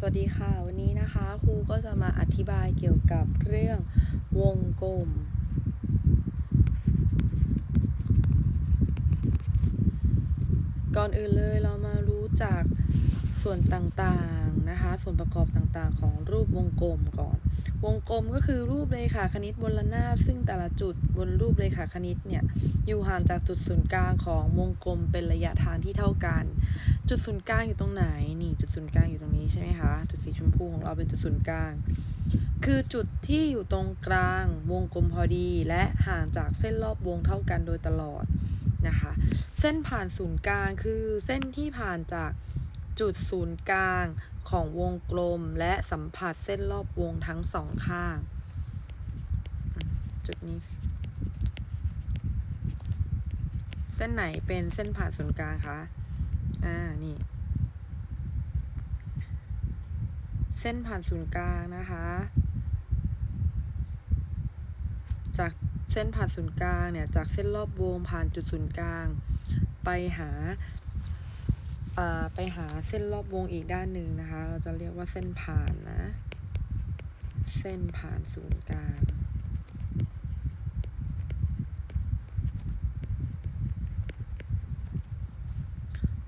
สวัสดีค่ะ วันนี้นะคะครูก็จะมาอธิบายเกี่ยวกับเรื่องวงกลม ก่อนอื่นเลยเรามารู้จัก ส่วนต่างๆนะคะ ส่วนประกอบต่างๆ ของรูปวงกลมก่อน วงกลมก็คือรูปเรขาคณิตบนระนาบซึ่งแต่ละจุดบนรูปเรขาคณิตเนี่ยอยู่ห่างจากจุดศูนย์กลางของวงกลมเป็นระยะทางที่เท่ากัน จุดศูนย์กลางอยู่ตรงไหนนี่จุดศูนย์กลางอยู่ตรงนี้ใช่ไหมคะจุดสีชมพูของเราเป็นจุดศูนย์กลาง คือจุดที่อยู่ตรงกลางวงกลมพอดี และห่างจากเส้นรอบวงเท่ากันโดยตลอดนะคะ เส้นผ่านศูนย์กลางคือเส้นที่ผ่านจาก จุดศูนย์กลางของวงกลมและสัมผัสเส้นรอบวงทั้งสองข้าง จุดนี้ เส้นไหนเป็นเส้นผ่านศูนย์กลางคะ อ่า นี่ เส้นผ่านศูนย์กลางนะคะ จากเส้นผ่านศูนย์กลางเนี่ย จากเส้นรอบวงผ่านจุดศูนย์กลาง ไปหา ไปหาเส้นรอบวงอีกด้านหนึ่งนะคะ เราจะเรียกว่าเส้นผ่านนะ เส้นผ่านศูนย์กลาง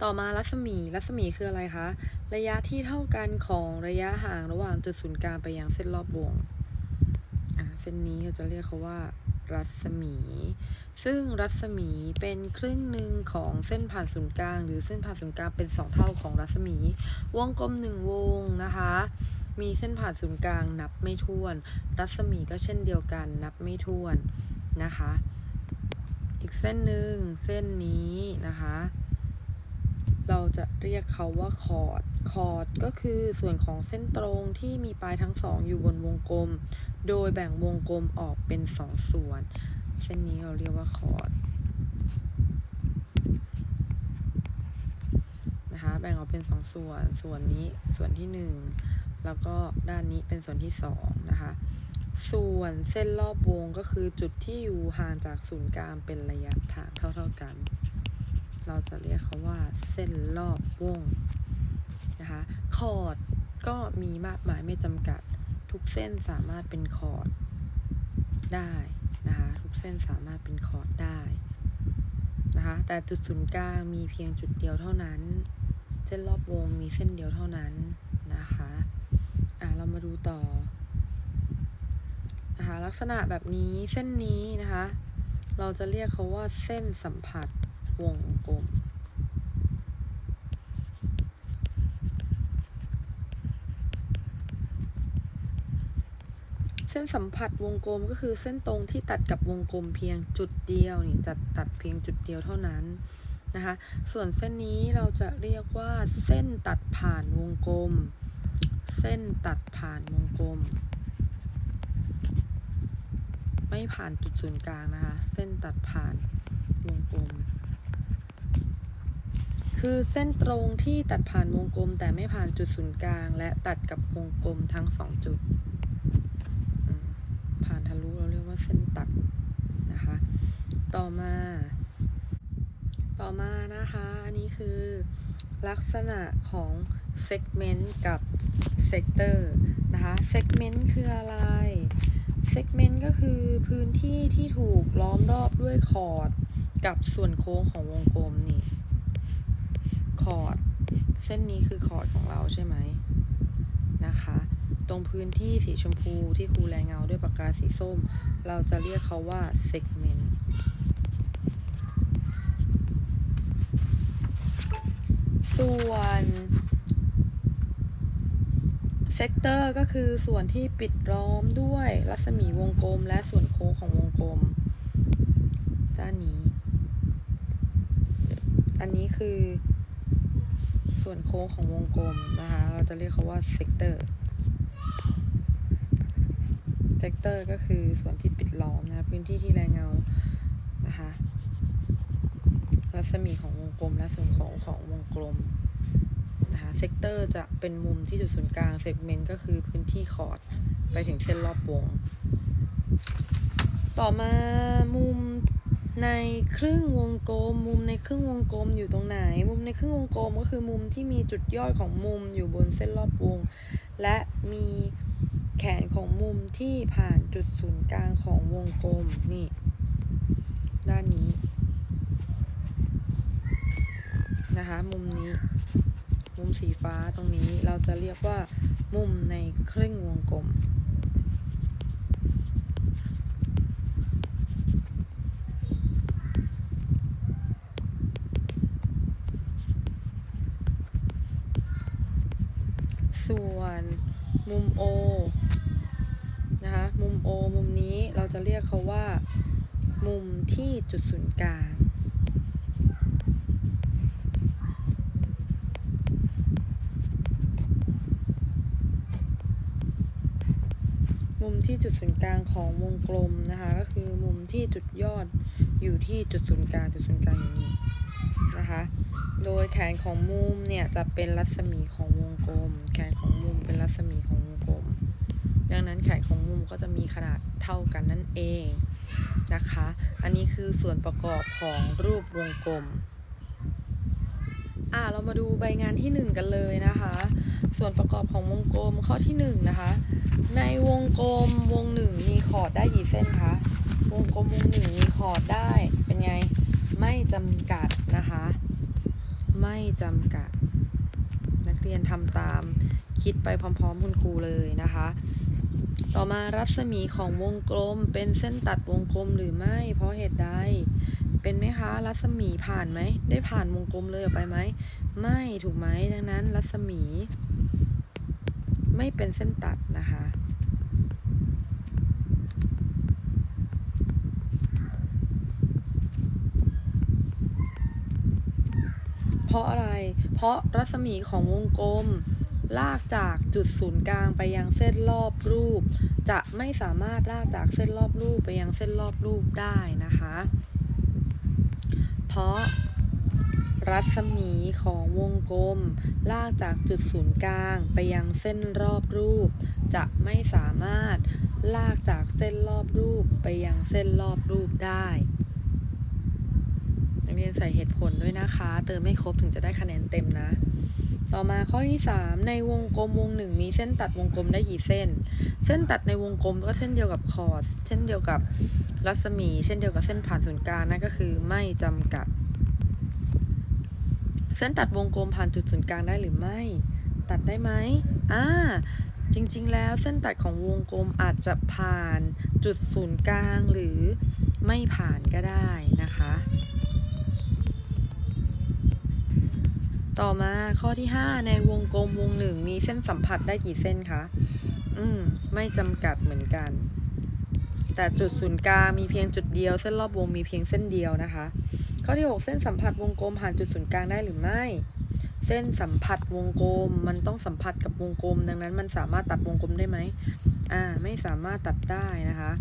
ต่อมารัศมี รัศมีคืออะไรคะ ระยะที่เท่ากันของระยะห่างระหว่างจุดศูนย์กลางไปยังเส้นรอบวง อ่า เส้นนี้เราจะเรียกเขาว่า รัศมี ซึ่งรัศมีเป็นครึ่งหนึ่งของเส้นผ่านศูนย์กลาง หรือเส้นผ่านศูนย์กลางเป็นสองเท่าของรัศมี วงกลมหนึ่งวงนะคะ มีเส้นผ่านศูนย์กลางนับไม่ถ้วน รัศมีก็เช่นเดียวกันนับไม่ถ้วนนะคะ อีกเส้นหนึ่งเส้นนี้นะคะเราจะเรียกเขาว่าคอร์ด คอร์ดก็คือส่วนของเส้นตรงที่มีปลายทั้งสองอยู่บนวงกลม โดยแบ่งวงกลมออกเป็นสองส่วน เส้นนี้เราเรียกว่าคอร์ดนะคะแบ่งออกเป็นสองส่วน ส่วนนี้ส่วนที่หนึ่งแล้วก็ด้านนี้เป็นส่วนที่สองนะคะ ส่วนเส้นรอบวงก็คือจุดที่อยู่ห่างจากศูนย์กลางเป็นระยะทางเท่าๆกัน เราจะเรียกเขาว่าเส้นรอบวงนะคะคอร์ดก็มีมากมายไม่จำกัด ทุกเส้นสามารถเป็นคอร์ดได้นะคะ ทุกเส้นสามารถเป็นคอร์ดได้นะคะ แต่จุดศูนย์กลางมีเพียงจุดเดียวเท่านั้น เส้นรอบวงมีเส้นเดียวเท่านั้นนะคะอะเรามาดูต่อนะคะลักษณะแบบนี้เส้นนี้นะคะ เราจะเรียกเขาว่าเส้นสัมผัสวงกลม เส้นสัมผัสวงกลมก็คือเส้นตรงที่ตัดกับวงกลมเพียงจุดเดียวนี่ตัดตัดเพียงจุดเดียวเท่านั้นนะคะ ส่วนเส้นนี้เราจะเรียกว่าเส้นตัดผ่านวงกลม เส้นตัดผ่านวงกลม ไม่ผ่านจุดศูนย์กลางนะคะ เส้นตัดผ่านวงกลม คือเส้นตรงที่ตัดผ่านวงกลม แต่ไม่ผ่านจุดศูนย์กลาง และตัดกับวงกลมทั้งสองจุด ผ่านทะลุเราเรียกว่าเส้นตัดนะคะ ต่อมา ต่อมานะคะ อันนี้คือลักษณะของ segment กับ sector นะคะ segment คืออะไร segment ก็คือพื้นที่ที่ถูกล้อมรอบด้วยคอร์ดกับส่วนโค้งของวงกลมนี่คอร์ดเส้นนี้คือคอร์ดของเราใช่ไหมนะคะ ตรงพื้นที่สีชมพูที่ครูแรงเงาด้วยปากกาสีส้ม เราจะเรียกเขาว่า segment ส่วนเซกเตอร์ก็คือส่วนที่ปิดล้อมด้วยรัศมีวงกลมและส่วนโค้งของวงกลม ด้านนี้ อันนี้คือส่วนโค้งของวงกลมนะคะ เราจะเรียกเขาว่าเซกเตอร์ เซกเตอร์ก็คือส่วนที่ปิดล้อมนะพื้นที่ที่แรงเงานะคะรัศมีของวงกลมและส่วนโค้งของวงกลมนะคะเซกเตอร์จะเป็นมุมที่จุดศูนย์กลางเซกเมนต์ก็คือพื้นที่คอร์ดไปถึงเส้นรอบวง ต่อมามุมในครึ่งวงกลม มุมในครึ่งวงกลมอยู่ตรงไหน มุมในครึ่งวงกลมก็คือมุมที่มีจุดยอดของมุมอยู่บนเส้นรอบวง และมี แขนของมุมที่ผ่านจุดศูนย์กลางของวงกลมนี่ ด้านนี้ นะคะ มุมนี้ มุมสีฟ้าตรงนี้เราจะเรียกว่า มุมในครึ่งวงกลมส่วนมุม O น จะเรียกเขาว่า มุมที่จุดศูนย์กลางมุมที่จุดศูนย์กลางของวงกลมนะคะ ก็คือมุมที่จุดยอดอยู่ที่จุดศูนย์กลางจุดศูนย์กลางอยู่นี่นะคะ โดยแขนของมุมเนี่ยจะเป็นรัศมีของวงกลม แขนของมุมเป็นรัศมีของวงกลม ดังนั้นแขนของมุมก็จะมีขนาดเท่ากันนั่นเองนะคะ อันนี้คือส่วนประกอบของรูปวงกลมอ่าเรามาดูใบงานที่ 1 กันเลยนะคะ ส่วนประกอบของวงกลมข้อที่ 1 นะคะ ในวงกลมวงหนึ่งมีขอดได้กี่เส้นคะ วงกลมวงหนึ่งมีขอดได้เป็นไง ไม่จำกัดนะคะ ไม่จำกัด นักเรียนทำตามคิดไปพร้อมๆคุณครูเลยนะคะ ต่อมารัศมีของวงกลมเป็นเส้นตัดวงกลมหรือไม่ เพราะเหตุใด เป็นไหมคะ รัศมีผ่านไหม ได้ผ่านวงกลมเลยออกไปไหม ไม่ถูกไหมดังนั้น รัศมี ไม่เป็นเส้นตัดนะคะ เพราะอะไร เพราะรัศมีของวงกลม ลากจากจุดศูนย์กลางไปยังเส้นรอบรูป จะไม่สามารถลากจากเส้นรอบรูปไปยังเส้นรอบรูปได้นะคะ เพราะรัศมีของวงกลม ลากจากจุดศูนย์กลางไปยังเส้นรอบรูป จะไม่สามารถลากจากเส้นรอบรูปไปยังเส้นรอบรูปได้เรียนใส่เหตุผลด้วยนะคะ เติมไม่ครบถึงจะได้คะแนนเต็มนะ ต่อมาข้อที่ 3 ในวงกลมวงหนึ่งมีเส้นตัดวงกลมได้กี่เส้น เส้นตัดในวงกลมก็เช่นเดียวกับคอร์สเช่นเดียวกับรัศมี เช่นเดียวกับเส้นผ่านศูนย์กลางนั่นก็คือไม่จำกัด เส้นตัดวงกลมผ่านจุดศูนย์กลางได้หรือไม่ ตัดได้ไหมอ่าจริงๆ แล้วเส้นตัดของวงกลมอาจจะผ่านจุดศูนย์กลางหรือไม่ผ่านก็ได้นะคะ ต่อมาข้อที่ 5 ในวงกลมวงหนึ่งมีเส้นสัมผัสได้กี่เส้นคะ อืม ไม่จำกัดเหมือนกัน แต่จุดศูนย์กลางมีเพียงจุดเดียว เส้นรอบวงมีเพียงเส้นเดียวนะคะ ข้อที่ 6 เส้นสัมผัสวงกลมผ่านจุดศูนย์กลางได้หรือไม่ เส้นสัมผัสวงกลม มันต้องสัมผัสกับวงกลม ดังนั้นมันสามารถตัดวงกลมได้ไหม อ่า ไม่สามารถตัดได้นะคะ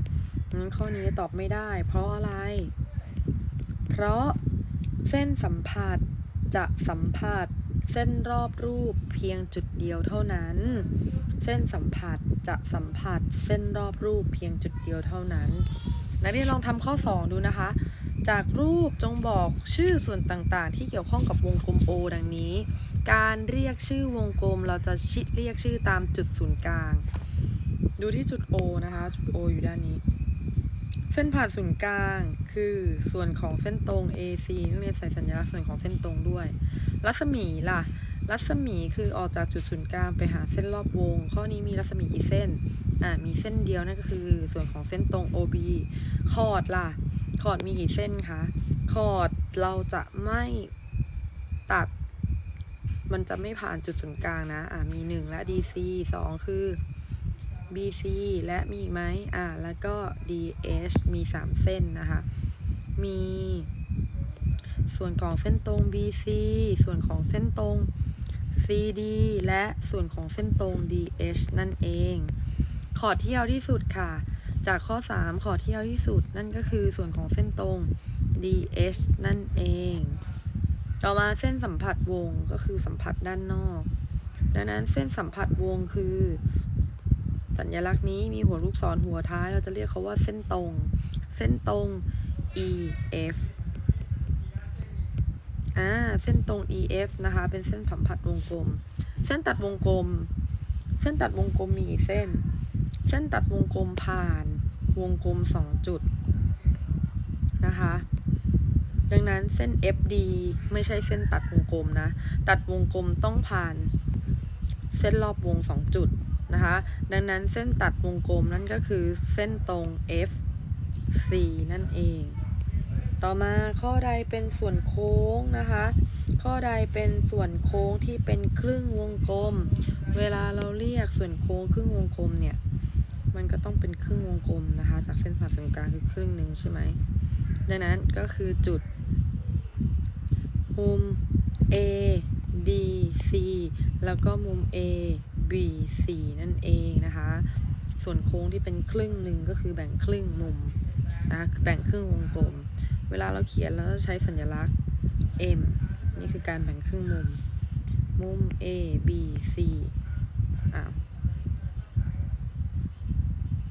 ข้อนี้ตอบไม่ได้ เพราะอะไร เพราะเส้นสัมผัส จะสัมผัสเส้นรอบรูปเพียงจุดเดียวเท่านั้น เส้นสัมผัสจะสัมผัสเส้นรอบรูปเพียงจุดเดียวเท่านั้น นักเรียนลองทำข้อ 2 ดูนะคะ จากรูปจงบอกชื่อส่วนต่างๆ ที่เกี่ยวข้องกับวงกลม O ดังนี้ การเรียกชื่อวงกลมเราจะชิดเรียกชื่อตามจุดศูนย์กลาง ดูที่จุด O นะคะ จุด O อยู่ด้านนี้ เส้นผ่านศูนย์กลางคือส่วนของเส้นตรง AC นักเรียนใส่สัญลักษณ์ส่วนของเส้นตรงด้วย รัศมีล่ะ รัศมีคือออกจากจุดศูนย์กลางไปหาเส้นรอบวง ข้อนี้มีรัศมีกี่เส้น อ่า มีเส้นเดียวนั่นก็คือส่วนของเส้นตรง OB คอร์ดล่ะ คอร์ดมีกี่เส้นคะ คอร์ดเราจะไม่ตัด มันจะไม่ผ่านจุดศูนย์กลางนะ อ่า มี 1 และ DC 2 คือ BC และมีอีกไหมอ่า แล้วก็ DH มี 3 เส้นนะคะ มี ส่วนของเส้นตรง BC ส่วนของเส้นตรง CD และส่วนของเส้นตรง DH นั่นเอง ขอดที่ยาวที่สุดค่ะ จากข้อ 3 ขอดที่ยาวที่สุด นั่นก็คือส่วนของเส้นตรง DH นั่นเอง ต่อมาเส้นสัมผัสวงก็คือสัมผัสด้านนอก ดังนั้นเส้นสัมผัสวงคือ สัญลักษณ์นี้มีหัวลูกศรหัวท้าย เราจะเรียกเขาว่าเส้นตรง เส้นตรง E F อ่า เส้นตรง E F นะคะ เป็นเส้นผัมผัดวงกลม เส้นตัดวงกลม เส้นตัดวงกลมมีกี่เส้น เส้นตัดวงกลมผ่านวงกลมสองจุดนะคะ ดังนั้นเส้น FD ไม่ใช่เส้นตัดวงกลมนะ ตัดวงกลมต้องผ่านเส้นรอบวงสองจุด นะคะ ดังนั้นเส้นตัดวงกลมนั่นก็คือเส้นตรง FC นั่นเอง ต่อมาข้อใดเป็นส่วนโค้งนะคะ ข้อใดเป็นส่วนโค้งที่เป็นครึ่งวงกลม เวลาเราเรียกส่วนโค้งครึ่งวงกลมเนี่ย มันก็ต้องเป็นครึ่งวงกลมนะคะ จากเส้นผ่านศูนย์กลางคือครึ่งหนึ่งใช่ไหม ดังนั้นก็คือจุดมุม A D C แล้วก็มุม A B C นั่นเองนะคะ ส่วนโค้งที่เป็นครึ่งหนึ่งก็คือแบ่งครึ่งมุมนะแบ่งครึ่งวงกลม เวลาเราเขียนเราจะใช้สัญลักษณ์ M นี่คือการแบ่งครึ่งมุม มุม A B C อะ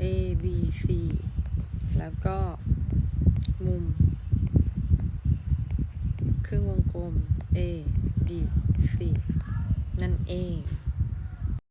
A B C แล้วก็มุม ครึ่งวงกลม A D C นั่นเอง